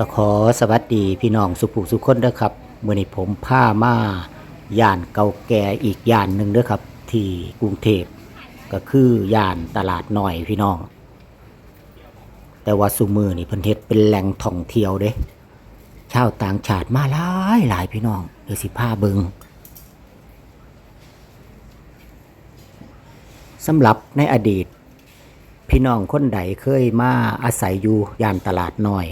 ก็ขอสวัสดีพี่น้องสุภูสุคนเด้อครับเมื่อนี้ผมผ้ามาย่านเก่าแก่อีกย่านหนึ่งเด้อครับ ที่กรุงเทพก็คือย่านตลาดหน่อยพี่น้อง แต่ว่าสุมือนี่เพิ่นเฮ็ดเป็นแหล่งท่องเที่ยวเด้ชาวต่างชาติมาหลายหลายพี่น้องเดี๋ยวสิพาเบิงสำหรับในอดีต พี่น้องคนใดเคยมาอาศัยอยู่ย่านตลาดน้อย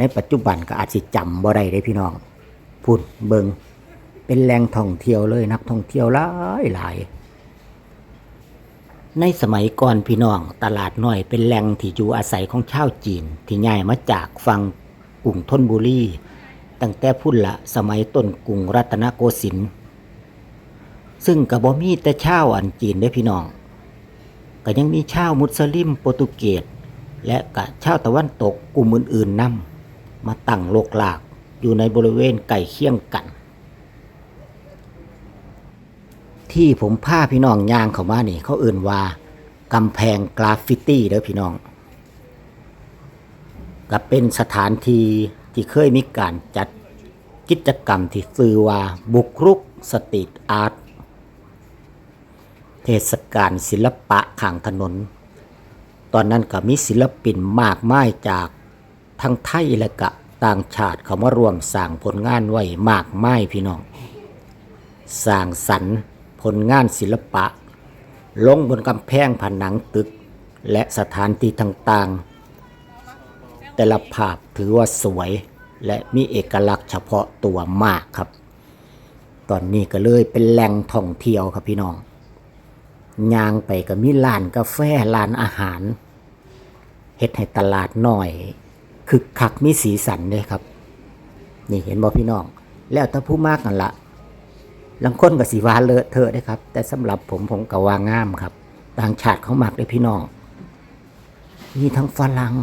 ในปัจจุบันก็อาจสิจำบ่ได้เด้พี่น้องพูดเบิงเป็นแหล่งท่องเที่ยวเลยนักท่องเที่ยวหลายหลายในสมัยก่อนพี่น้องตลาดน้อยเป็นแหล่งที่อยู่อาศัยของชาวจีน ที่ย้ายมาจากฝั่งกรุงธนบุรีตั้งแต่พุ่นละสมัยต้นกรุงรัตนโกสินทร์ซึ่งกะบ่มีแต่ชาวอันจีนได้พี่น้องก็ยังมีชาวมุสลิมโปรตุเกสและกะชาวตะวันตกกลุ่มอื่นๆนำ มาตั้งโลกลากอยู่ในบริเวณใกล้เคียงกัน ที่ผมพาพี่น้องย่างเข้ามานี่ เขาเอื่นว่ากำแพงกราฟฟิตี้เด้อพี่น้องก็เป็นสถานที่ที่เคยมีการจัดกิจกรรมที่ชื่อว่าบุกรุกสตรีทอาร์ตเทศกาลศิลปะข้างถนน ตอนนั้นก็มีศิลปินมากมายจาก ทั้งไทยและกะต่างชาติเขามารวมสร้างผลงานไว้มากมายพี่น้องสร้างสรรค์ผลงานศิลปะ ลงบนกำแพงผนังตึก และสถานที่ต่างๆ แต่ละภาพถือว่าสวยและมีเอกลักษณ์เฉพาะตัวมากครับ ตอนนี้ก็เลยเป็นแหล่งท่องเที่ยวครับพี่น้องย่างไปก็มีร้านกาแฟร้านอาหารเฮ็ดให้ตลาดหน่อย คึกคักมีสีสันเลยครับ นี่เห็นบ่พี่น้อง แล้วถ้าผู้มากนั่นละลังค้นก็สีวาเลอะเทอะได้ครับ แต่สำหรับผมผมก็ว่างามครับ ต่างชาติเขามักเลยพี่น้อง มีทั้งฝรั่ง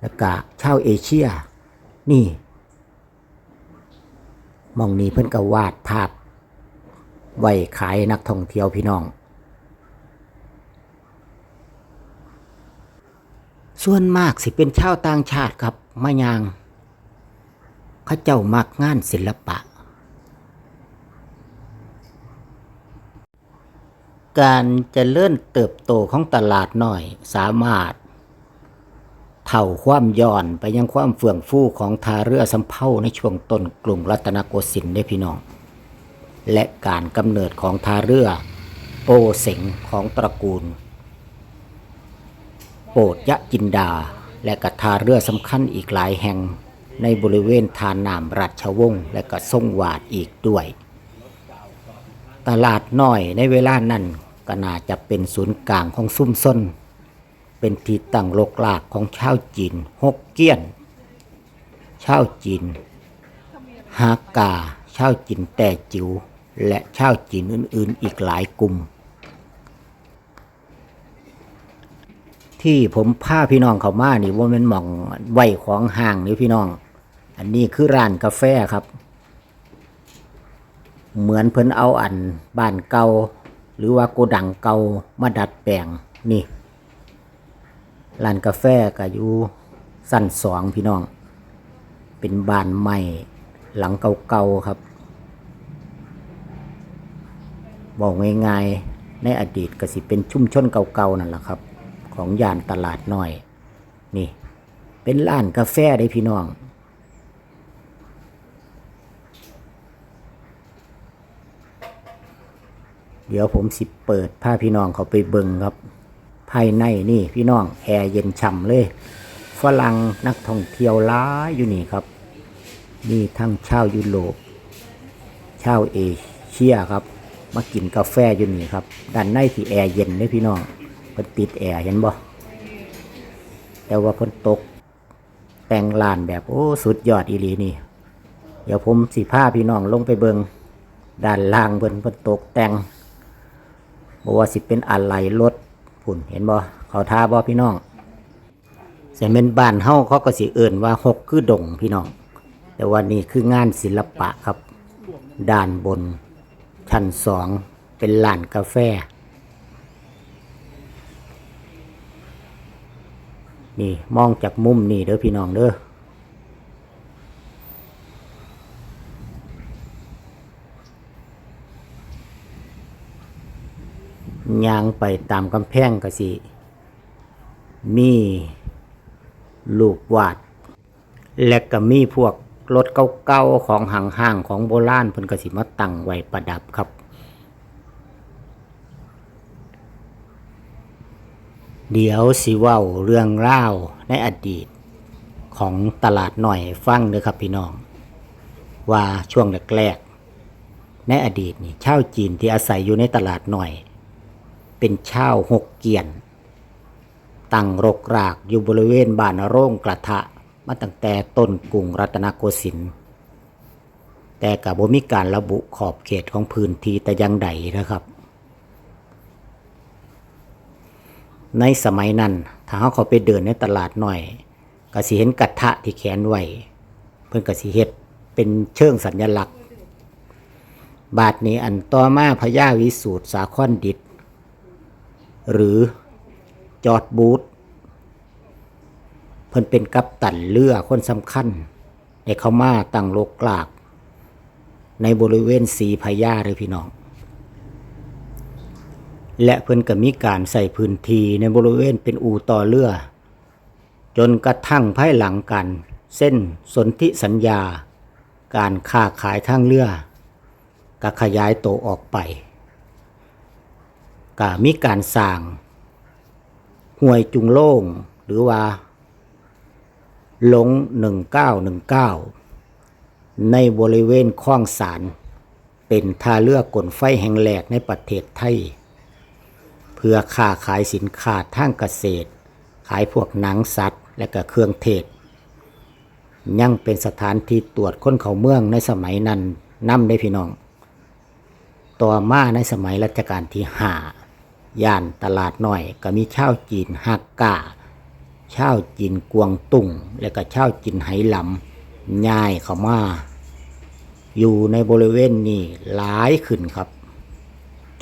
แล้วก็ชาวเอเชีย นี่มองนี้เพิ่นก็วาดภาพไว้ขายนักท่องเที่ยวพี่น้อง ส่วนมากสิเป็นชาวต่างชาติครับมายาง เขาเจ้ามักงานศิลปะ การจะเลื่อนเติบโตของตลาดหน่อยสามารถเท่าความย้อนไปยังความเฟื่องฟูของทาเรือสำเภาในช่วงต้นกรุงรัตนโกสินทร์ได้พี่น้อง และการกำเนิดของทาเรือโปเสงของตระกูล โปดยะจินดา และกทาเรือสำคัญอีกหลายแห่ง ในบริเวณทานนามราชวงศ์และก็ทรงวาดอีกด้วย ตลาดน้อยในเวลานั้นก็น่าจะเป็นศูนย์กลางของซุ่มซ่นเป็นที่ตั้งโลกลากของชาวจีนฮกเกี้ยน ชาวจีนฮากา ชาวจีนแต่จิ๋วและชาวจีนอื่นๆอีกหลายกลุ่ม ที่ผมพาพี่น้องเขามานี่ว่ามันหม่องไหวของห่างนี่พี่น้อง อันนี้คือร้านกาแฟครับ เหมือนเพิ่นเอาอันบ้านเก่าหรือว่าโกดังเก่ามาดัดแปลงนี่ร้านกาแฟก็อยู่สั้นสองพี่น้อง เป็นบ้านใหม่หลังเก่าๆครับ บอกง่ายๆในอดีตก็สิเป็นชุมชนเก่าๆนั่นแหละครับ ของย่านตลาดน้อย นี่ เป็นร้านกาแฟได้พี่น้อง เดี๋ยวผมสิเปิดผ้าพี่น้องเขาไปเบิงครับ ภายในนี่พี่น้องแอร์เย็นฉ่ำเลย ฝรั่งนักท่องเที่ยวล้าอยู่นี่ครับ มีทั้งชาวยุโรปชาวเอเชียครับ มากินกาแฟอยู่นี่ครับด้านในที่แอร์เย็นเลยพี่น้อง เพิ่นติดแอร์เห็นบ่แต่ว่าเพิ่นตก แต่งลานแบบโอ้สุดยอดอีหลีนี่ เดี๋ยวผมสิพาพี่น้องลงไปเบิงด้านล่างเพิ่นเพิ่นตกแต่งบอกว่าสิเป็นอะไรรถพุ่นเห็นบ่เขาท่าบ่พี่น้องเสียเป็นบ้านเฮาเขาก็สิเอิ่นว่าหกคือดงพี่น้อง แต่ว่านี่คืองานศิลปะครับ ด้านบนชั้นสองเป็นร้านกาแฟ นี่มองจากมุมนี่เด้อพี่น้องเด้อย่างไปตามกำแพงก็สิ มีลูกวาด และก็มีพวกรถเก่าๆของห่างๆของโบราณเพิ่นก็สิมาตั้งไว้ประดับครับ เดี๋ยวสิว้าเรื่องเล่าในอดีตของตลาดหน่อยฟังเด้อครับพี่น้อง ว่าช่วงแรกๆในอดีตนี่ชาวจีนที่อาศัยอยู่ในตลาดหน่อย เป็นชาวหกเกียนตั้งรกรากอยู่บริเวณบ้านโร่งกระทะมาตั้งแต่ต้นกรุงรัตนโกสินทร์แต่กับบ่มีการระบุขอบเขตของพื้นที่แต่ยังใดนะครับ ในสมัยนั้น ถ้าเขาเขาไปเดินในตลาดหน่อยก็สิเห็นกระทะที่แขนไว้เพิ่นก็สิเฮ็ดเป็นเชิงสัญลักษณ์ บาทนี้อันต่อมาพญาวิสูตรสาคอนดิต หรือจอดบูธเพิ่นเป็นกัปตันเรือคนสำคัญในเขามาตั้งโลกกลาก ในบริเวณสีพญาเลยพี่น้อง และเพิ่นก็มีการใส่พื้นที่ในบริเวณเป็นอู่ต่อเรือ จนกระทั่งภายหลังกันเส้นสนธิสัญญา การค้าขายทางเรือก็ขยายโตออกไปก็มีการสร้างห้วยจุงโล่งหรือว่าหลง 1919 ในบริเวณคลองสาร เป็นท่าเรือกลไฟแห่งแรกในประเทศไทย พื่อค้าขายสินค้าทางเกษตร ขายพวกหนังสัตว์ และก็เครื่องเทศ ยังเป็นสถานที่ตรวจคนเขาเมืองในสมัยนั้นนำได้พี่น้อง ต่อมาในสมัยรัชกาลที่ห้าย่านตลาดน้อยก็มีชาวจีนฮักกาชาวจีนกวงตุ้งและก็ชาวจีนไหหลำย้ายเขามา อยู่ในบริเวณนี้หลายขึ้นครับ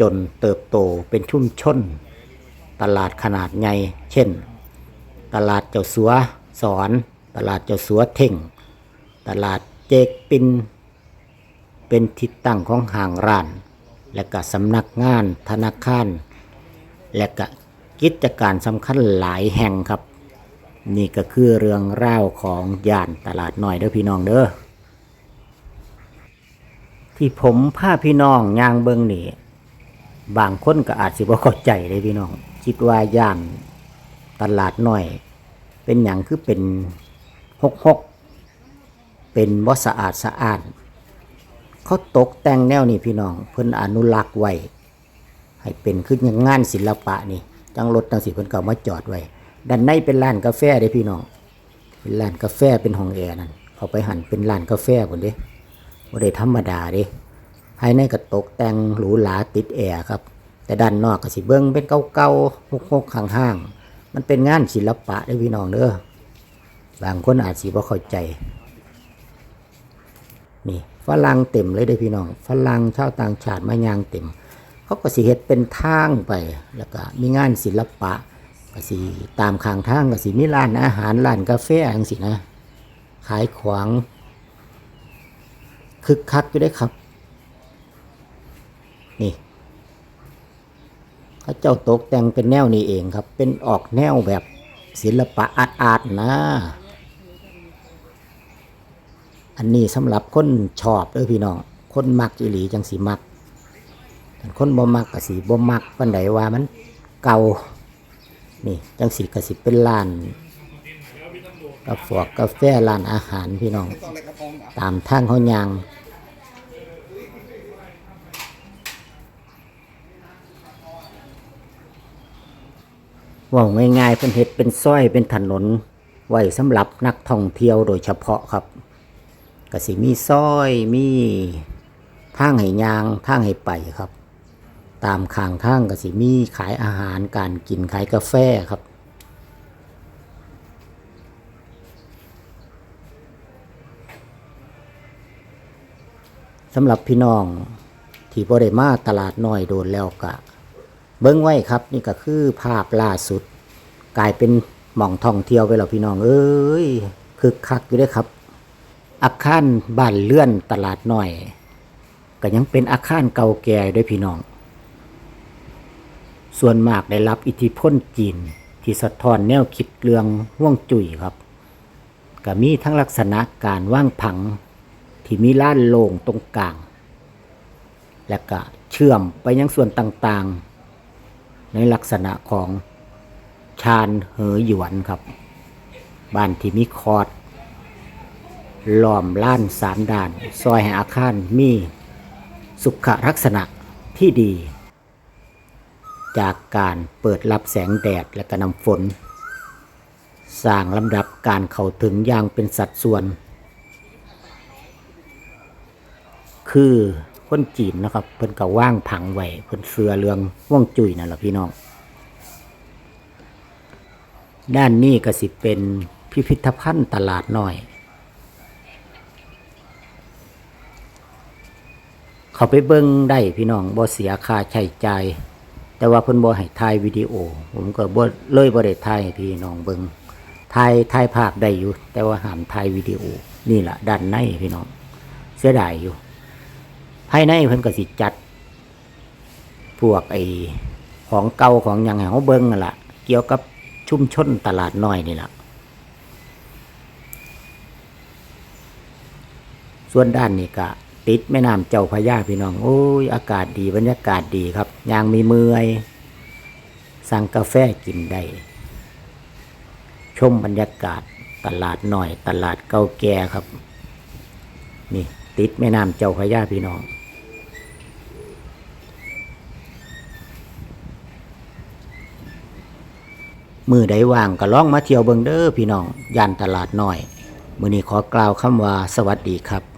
จนเติบโตเป็นชุ่มชน ตลาดขนาดใหญ่เช่น ตลาดเจ้าสัวสอน ตลาดเจ้าสัวเท่ง ตลาดเจกปิน เป็นทิศตั้งของห่างร้าน และก็สำนักงานธนาคาร และก็กิจการสำคัญหลายแห่งครับ นี่ก็คือเรื่องเล่าวของย่านตลาดน้อยเด้อพี่น้องเด้อที่ผมพาพี่น้องย่างเบิงนี่ บางคนก็อาจสิบ่เข้าใจเลยพี่น้อง คิดว่าย่านตลาดน้อย เป็นอย่างคือเป็นหกหกเป็นบ่สะอาดสะอาดเขาตกแต่งแนวนี่พี่น้อง เพิ่นอนุรักษ์ไว้ให้เป็นขึ้นอย่างงานศิลปะนี่จังรถจังสิเพิ่นก็เอามาจอดไว้ด้านในเป็นร้านกาแฟเด้พี่น้องเป็นร้านกาแฟเป็นห้องแอร์นั่นเขาไปหันเป็นร้านกาแฟพุ่นเด้บ่ได้ธรรมดาเด้ ภายในก็ตกแต่งหรูหราติดแอร์ครับ แต่ด้านนอกก็สิเบิ่งเป็นเก่าๆหกๆห่างๆมันเป็นงานศิลปะเด้พี่น้องเด้อบางคนอาจสิบ่เข้าใจ นี่ฝรั่งเต็มเลยเด้พี่น้องฝรั่งชาวต่างชาติมายางเต็ม เขาก็สิเฮ็ดเป็นทางไป แล้วก็มีงานศิลปะก็สิตามข้างทางก็สิมีร้านอาหารร้านกาแฟจังสินะ ขายขวางคึกคักอยู่ได้ครับ นี่เขาเจ้าตกแต่งเป็นแนวนี้เองครับ เป็นออกแนวแบบศิลปะอาร์ตอาร์ตนะ อันนี้สำหรับคนชอบเด้อพี่น้อง คนมักอีหลีจังสีมักคนบ่มักก็สีบ่มักปันใดว่ามันเก่า นี่จังสีก็สิเป็นร้านกาแฟกาแฟร้านอาหารพี่น้อง ตามทางเขายาง ว่าง่ายๆเพิ่นเฮ็ดเป็นซอยเป็นถนน ไว้สำหรับนักท่องเที่ยวโดยเฉพาะครับก็สิมีซอยมีทางให้ยางทางให้ไปครับ ตามข้างทางก็สิมีขายอาหารการกินขายกาแฟครับสำหรับพี่น้องที่บ่ได้มาตลาดน้อยโดนแล้วก็ เบิ้งไว้ครับ นี่ก็คือภาพล่าสุด กลายเป็นหม่องท่องเที่ยวไปแล้วพี่น้อง เอ้ยคึกคักอยู่ด้อครับ อาคารบ้านเลื่อนตลาดน้อยก็ยังเป็นอาคารเก่าแก่ด้วยพี่น้อง ส่วนมากได้รับอิทธิพลจีน ที่สะท้อนแนวคิดเรื่องห่วงจุ้ยครับก็มีทั้งลักษณะการว่างผังที่มีล้านโล่งตรงกลาง และก็เชื่อมไปยังส่วนต่างๆ ในลักษณะของชานเหอหยวนครับ บ้านที่มีคอร์ดล้อมล้านสามด่าน ซอยให้อาคารมีสุขลักษณะที่ดี จากการเปิดรับแสงแดดและกระนำฝน สร้างลำดับการเข้าถึงอย่างเป็นสัดส่วน คือ คนจีนนะครับ เพิ่นก็ว่างผังไว้เพิ่นเสือเรืองว่องจุยนั่นแหละพี่น้อง ด้านนี้ก็สิเป็นพิพิธภัณฑ์ตลาดน้อย เขาไปเบิ่งได้พี่น้องบ่เสียค่าใช้จ่ายแต่ว่าเพิ่นบ่ให้ถ่ายวิดีโอ ผมก็บ่เลยบ่ได้ถ่ายให้พี่น้องเบิ่งถ่ายถ่ายภาพได้อยู่ แต่ว่าห้ามถ่ายวิดีโอนี่แหละด้านในพี่น้อง เสียดายอยู่ ภายในเพิ่นก็สิจัด พวกไอ้ของเก่าของยังให้เฮาเบิ่งนั่นละเกี่ยวกับชุมชนตลาดน้อยนี่ละส่วนด้านนี้ก็ติดแม่น้ำเจ้าพระยาพี่น้อง โอ้ย อากาศดีบรรยากาศดีครับยางมีเมือยสั่งกาแฟกินได้ ชมบรรยากาศตลาดหน่อย ตลาดเก่าแก่ครับ นี่ ติดแม่น้ำเจ้าพระยาพี่น้อง มือใดว่างก็ล่องมาเที่ยวเบิงเด้อพี่น้องย่านตลาดน้อย มือนี้ขอกล่าวคำว่าสวัสดีครับ